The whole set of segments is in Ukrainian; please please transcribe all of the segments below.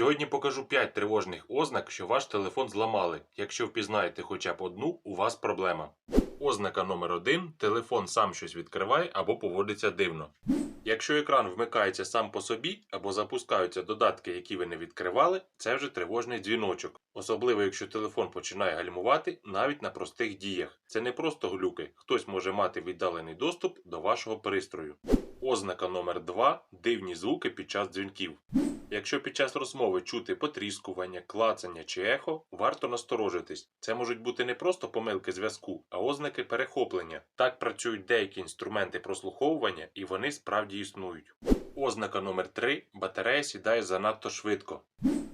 Сьогодні покажу 5 тривожних ознак, що ваш телефон зламали. Якщо впізнаєте хоча б одну, у вас проблема. Ознака номер 1 телефон сам щось відкриває або поводиться дивно. Якщо екран вмикається сам по собі або запускаються додатки, які ви не відкривали, це вже тривожний дзвіночок. Особливо, якщо телефон починає гальмувати навіть на простих діях. Це не просто глюки, хтось може мати віддалений доступ до вашого пристрою. Ознака номер 2 дивні звуки під час дзвінків. Якщо під час розмови чути потріскування, клацання чи ехо, варто насторожитись. Це можуть бути не просто помилки зв'язку, а ознаки перехоплення. Так працюють деякі інструменти прослуховування і вони справді існують. Ознака номер 3 батарея сідає занадто швидко.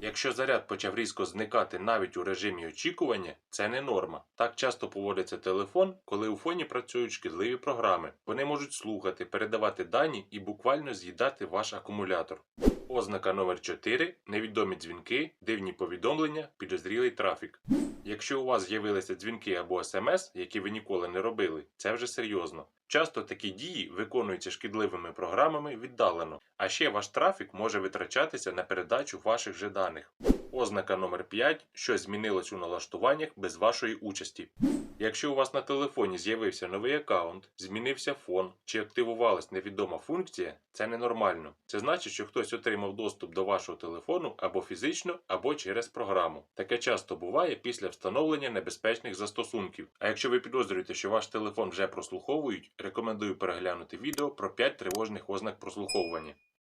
Якщо заряд почав різко зникати навіть у режимі очікування, це не норма. Так часто поводиться телефон, коли у фоні працюють шкідливі програми. Вони можуть слухати, передавати дані і буквально з'їдати ваш акумулятор. Ознака номер 4 невідомі дзвінки, дивні повідомлення, підозрілий трафік. Якщо у вас з'явилися дзвінки або смс, які ви ніколи не робили, це вже серйозно. Часто такі дії виконуються шкідливими програмами віддалено, а ще ваш трафік може витрачатися на передачу ваших же даних. Ознака номер 5 щось змінилось у налаштуваннях без вашої участі. Якщо у вас на телефоні з'явився новий аккаунт, змінився фон чи активувалась невідома функція, це ненормально. Це значить, що хтось отримав доступ до вашого телефону або фізично, або через програму. Таке часто буває після встановлення небезпечних застосунків. А якщо ви підозрюєте, що ваш телефон вже прослуховують, рекомендую переглянути відео про 5 тривожних ознак прослуховування.